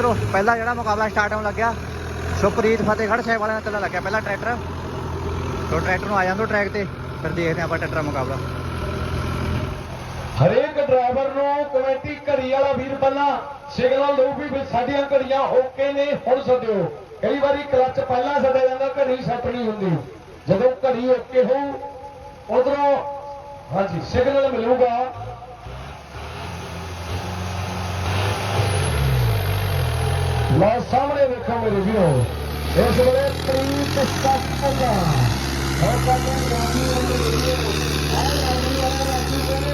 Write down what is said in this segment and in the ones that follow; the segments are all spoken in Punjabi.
ਮਿੱਤਰੋ, ਪਹਿਲਾ ਜਿਹੜਾ ਮੁਕਾਬਲਾ ਸਟਾਰਟ ਹੋਣ ਲੱਗਿਆ, ਸੁਪਰੀਤ ਫਤਿਹਗੜ੍ਹ ਸਾਹਿਬ ਵਾਲਿਆਂ ਦਾ ਚੱਲਣ ਲੱਗਿਆ ਪਹਿਲਾ ਟਰੈਕਟਰ ਤੋ ਟਰੈਕਟਰ ਨੂੰ ਆ ਜਾਂਦੋ ਟਰੈਕ ਤੇ, ਫਿਰ ਦੇਖਦੇ ਆਪਾਂ ਟਰੈਕਟਰ ਮੁਕਾਬਲਾ। ਹਰੇਕ ਡਰਾਈਵਰ ਨੂੰ ਕਮੇਟੀ ਘੜੀ ਵਾਲਾ ਵੀਰ ਬੱਲਾ ਸਿਗਨਲ ਦਊ ਵੀ ਸਾਡੀਆਂ ਘੜੀਆਂ ਓਕੇ ਨੇ, ਹੁਣ ਸੱਦਿਓ। ਕਈ ਵਾਰੀ ਕਲੱਚ ਪਹਿਲਾਂ ਸੱਦਿਆ ਜਾਂਦਾ, ਘੜੀ ਸੈੱਟ ਨਹੀਂ ਹੁੰਦੀ। ਜਦੋਂ ਘੜੀ ਓਕੇ ਹੋਊ, ਉਧਰੋਂ ਹਾਂਜੀ ਸਿਗਨਲ ਮਿਲੂਗਾ। ਲਓ ਸਾਹਮਣੇ ਵੇਖੋ ਮੇਰੇ ਵੀਰੋ ਇਸ ਵੇਲੇ ਪ੍ਰੀਤ ਸੱਤਪੁਰਾ ਹੋਰ ਕਾਹਨੂੰ ਰਾਜੀ ਵਾਲੇ ਵੀਰੋ ਆਹ ਰਾਜੀ ਵਾਲਾ ਰਾਜੀ ਵਾਲੇ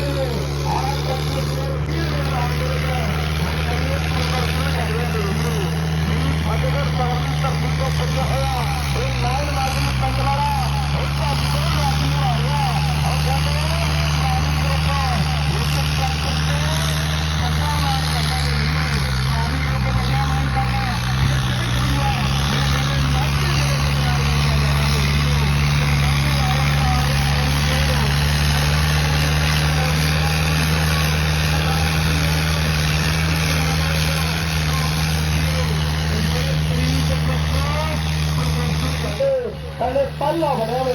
ਆਹ ਕੱਪੜੇ ਪਹਿਲੇ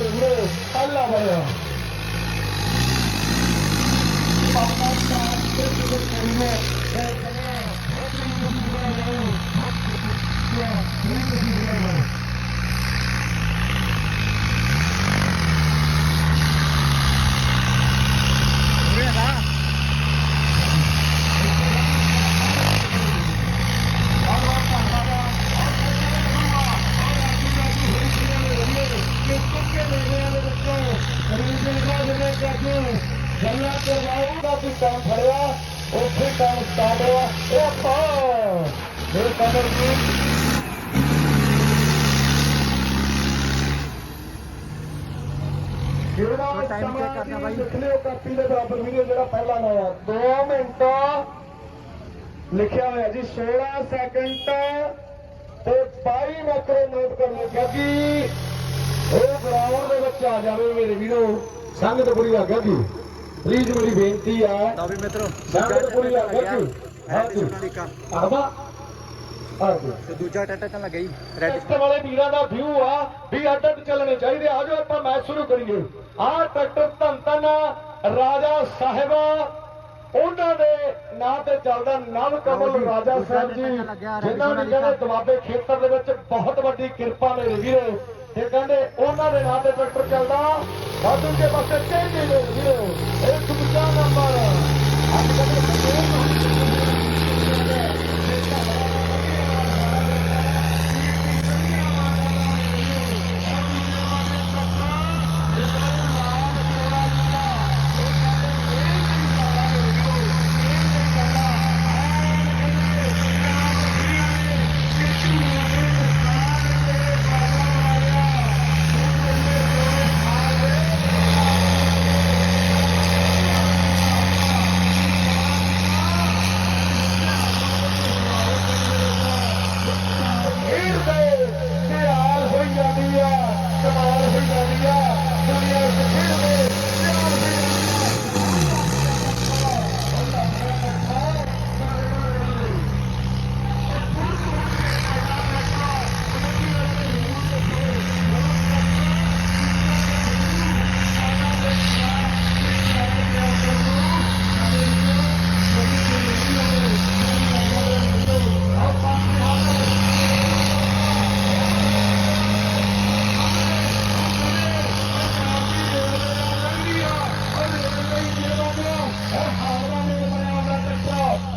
இருந்து நல்லா வரும் Yeah. Yeah. ਵੀ ਕੰਮ ਫੜਿਆ ਉੱਥੇ ਕੰਮ ਸਟਾਰਟ ਹੋਇਆ ਇਹ ਆਪਾਂ ਮੇਰੇ ਕਮਰ ਜੀ ਜਿਹੜਾ ਕੋਈ time check ਕਰਨਾ ਬਾਈ। ਲਿਖ ਲਿਓ ਕਾਪੀ ਦੇ ਬਰਾਬਰ ਵੀਡੀਓ ਜਿਹੜਾ ਪਹਿਲਾ ਲਾਇਆ 2 ਮਿੰਟ ਲਿਖਿਆ ਹੋਇਆ ਜੀ 16 ਸੈਕਿੰਡ ਤੇ 22 ਮੈਕਰੋ ਨੋਟ ਕਰ ਲਿਓ ਕਿਉਂਕਿ ਉਹ ਗਰਾਊਂਡ ਦੇ ਵਿੱਚ ਆ ਜਾਵੇ ਮੇਰੇ ਵੀਰੋ ਸੰਗਤ ਪੂਰੀ ਆ ਗਿਆ ਜੀ ਪਲੀਜ਼ ਮੇਰੀ ਬੇਨਤੀ ਆ ਲਓ ਵੀ ਮਿੱਤਰੋ ਸੰਗਤ ਪੂਰੀ ਆ ਗਿਆ ਜੀ ਹਾਂਜੀ ਹਾਂਜੀ ਸੋਨਾਲੀਕਾ ਆਵਾ ਆ ਜੀ ਤੇ ਦੂਜਾ ਟਰੈਕਟਰ ਚੱਲਣ ਲੱਗਾ ਜੀ ਰੈਡ ਟਰੈਕਟਰ ਵਾਲੇ ਵੀਰਾਂ ਦਾ ਵਿਊ ਆ ਵੀ ਅੱਡ ਚੱਲਣੇ ਚਾਹੀਦੇ ਆ। ਜਾਓ ਆਪਾਂ ਮੈਚ ਸ਼ੁਰੂ ਕਰੀਏ। ਆਹ ਟਰੈਕਟਰ ਧੰਨ ਧੰਨ ਰਾਜਾ ਸਾਹਿਬ ਉਹਨਾਂ ਦੇ ਨਾਂ ਤੇ ਚੱਲਦਾ ਨਵ ਕਮਲ ਰਾਜਾ ਸਾਹਿਬ ਜੀ ਜਿਨ੍ਹਾਂ ਨੇ ਕਹਿੰਦੇ ਦੁਆਬੇ ਖੇਤਰ ਦੇ ਵਿੱਚ ਬਹੁਤ ਵੱਡੀ ਕਿਰਪਾ ਮੇਰੇ ਵੀਰੋ ਤੇ ਕਹਿੰਦੇ ਉਹਨਾਂ ਦੇ ਨਾਂ ਤੇ ਟਰੈਕਟਰ ਚੱਲਦਾ। ਵਾਧੂ ਕੇ ਪਾਸੇ ਚੇਂਜੇ ਦੇ ਵੀਰੋ ਇਹ ਦੂਜਾ ਨੰਬਰ। ਅੱਜ ਕੱਲ੍ਹ ਖੇਡ ਦੇ ਨਿਹਾਲ ਹੋਈ ਜਾਂਦੀ ਆ ਕਮਾਲ ਹੋਈ ਜਾਂਦੀ ਆ ਦੁਨੀਆ ਵਿੱਚ ਖੇਡ ਦੇ ਨਿਹਾਲ ਹੋਈ ਜਾਂਦੀ ਆ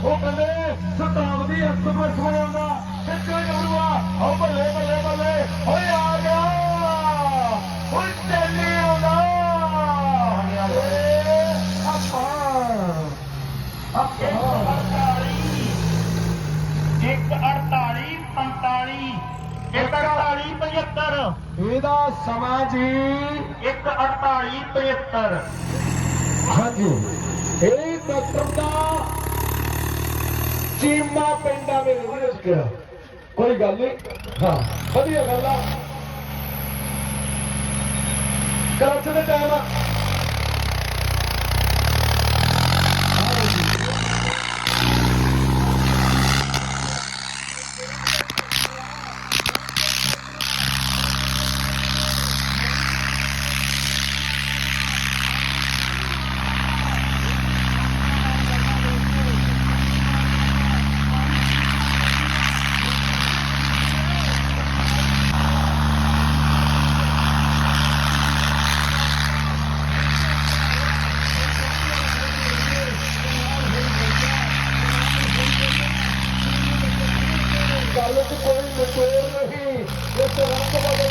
ਉਹ ਕਹਿੰਦੇ ਸਤਾਵ ਦੀ ਅਸਮਤ ਹੋਣਾ ਕਿੱਥੇ ਜਾਊਗਾ ਉਹ ਬੱਲੇ ਬੱਲੇ ਬੱਲੇ। ਓਏ ਆ ਗਿਆ। ਓਏ ਚੱਲੀ ਆਉਂਦਾ। ਆਪਾਂ। ਆਪਾਂ। 148 45 148 75 ਇਹਦਾ ਸਮਾਂ ਜੀ 148 75 ਹਾਂਜੀ। ਇਹ ਡਾਕਟਰ ਦਾ ਚੀਮਾ ਪਿੰਡਾ ਮੇਰੇ ਵੀਰੋ ਕਿਹਾ ਕੋਈ ਗੱਲ ਨਹੀਂ। ਹਾਂ, ਵਧੀਆ ਗੱਲ ਆ। ਕਲਚ ਦੇ ਟਾਈਮ ਆ। कोई मशहूर नहीं ये तो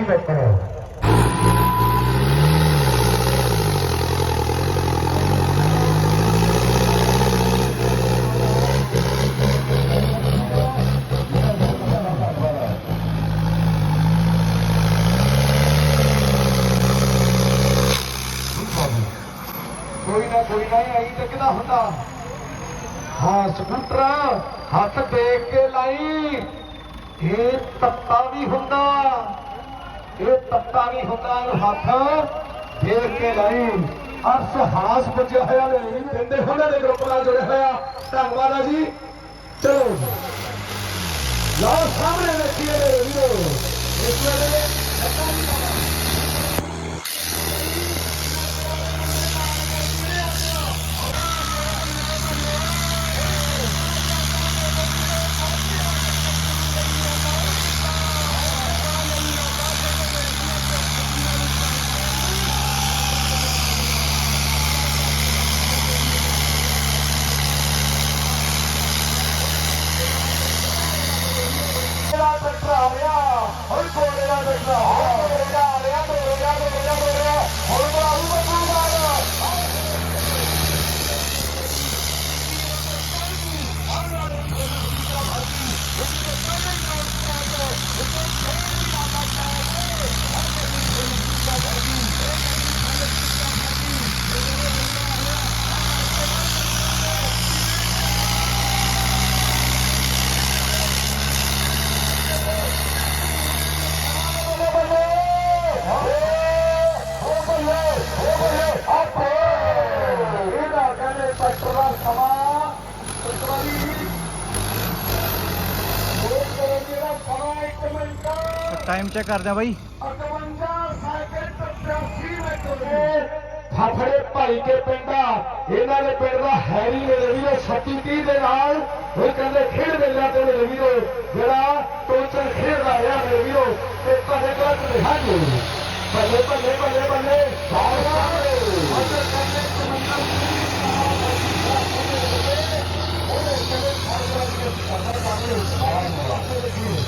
83 ਮੀਟਰ ਕੋਈ ਨਾ ਕੋਈ ਨਾ ਆਈ ਟਿਕਦਾ ਹੁੰਦਾ। ਹਾਂ, ਸਕੂਟਰ ਹੱਥ ਦੇਖ ਕੇ ਲਾਈ। ਇਹ ਤੱਤਾ ਵੀ ਹੁੰਦਾ। ਇਹ ਤੱਤਾ ਵੀ ਹੁੰਦਾ ਹੱਥ। ਦੇਖ ਕੇ ਲਾਈ ਅਰਸ ਹਾਸ ਬਚਿਆ ਹੋਇਆ ਨਹੀਂ ਦਿੰਦੇ ਹੁੰਦੇ ਦੇ ਗਰੁੱਪ ਨਾਲ ਜੁੜਿਆ ਹੋਇਆ ਧੰਨਵਾਦ ਆ ਜੀ। ਚਲੋ। ਲਓ, ਸਾਹਮਣੇ ਵੇਖੀਏ ਵੀਰੋ। ਇਸ ਵੇਲੇ ਮਿੰਟ ਟਾਈਮ ਚੈੱਕ ਕਰਦੇ ਆ ਬਾਈ 58 ਸੈਕਿੰਡ 83 ਮਿੰਟ ਦੇ ਫਾਫੜੇ ਭਾਈ ਕੇ ਪਿੰਡਾ ਇਹਨਾਂ ਦੇ ਪਿੰਡ ਦਾ ਹੈਰੀ ਨੇ ਰਵੀਓ 36 30 ਦੇ ਨਾਲ ਉਹ ਕਹਿੰਦੇ ਖੇਡ ਮੇਲਾ ਤੇ ਰਵੀਓ ਜਿਹੜਾ ਟੋਚਰ ਖੇਡਦਾ ਰਿਹਾ ਰਵੀਓ ਤੇ ਤੁਹਾਡੇ ਕੋਲ ਰਿਹਾ ਜੀ ਬੱਲੇ ਬੱਲੇ ਬੱਲੇ ਬੱਲੇ ਬਹੁਤ ਸਾਰੇ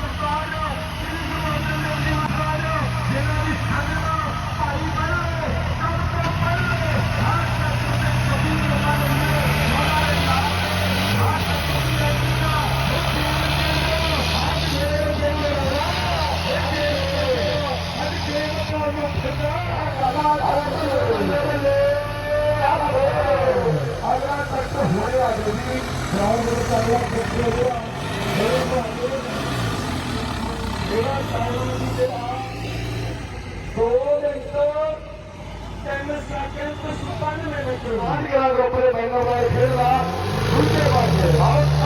ਸਰਕਾਰ ನಾಲ್ಕು ಲಕ್ಷ ರೂಪಾಯಿ ಮಹಿಳಾ ಕೇರಳ ಮುಂದೆ ಭಾರತ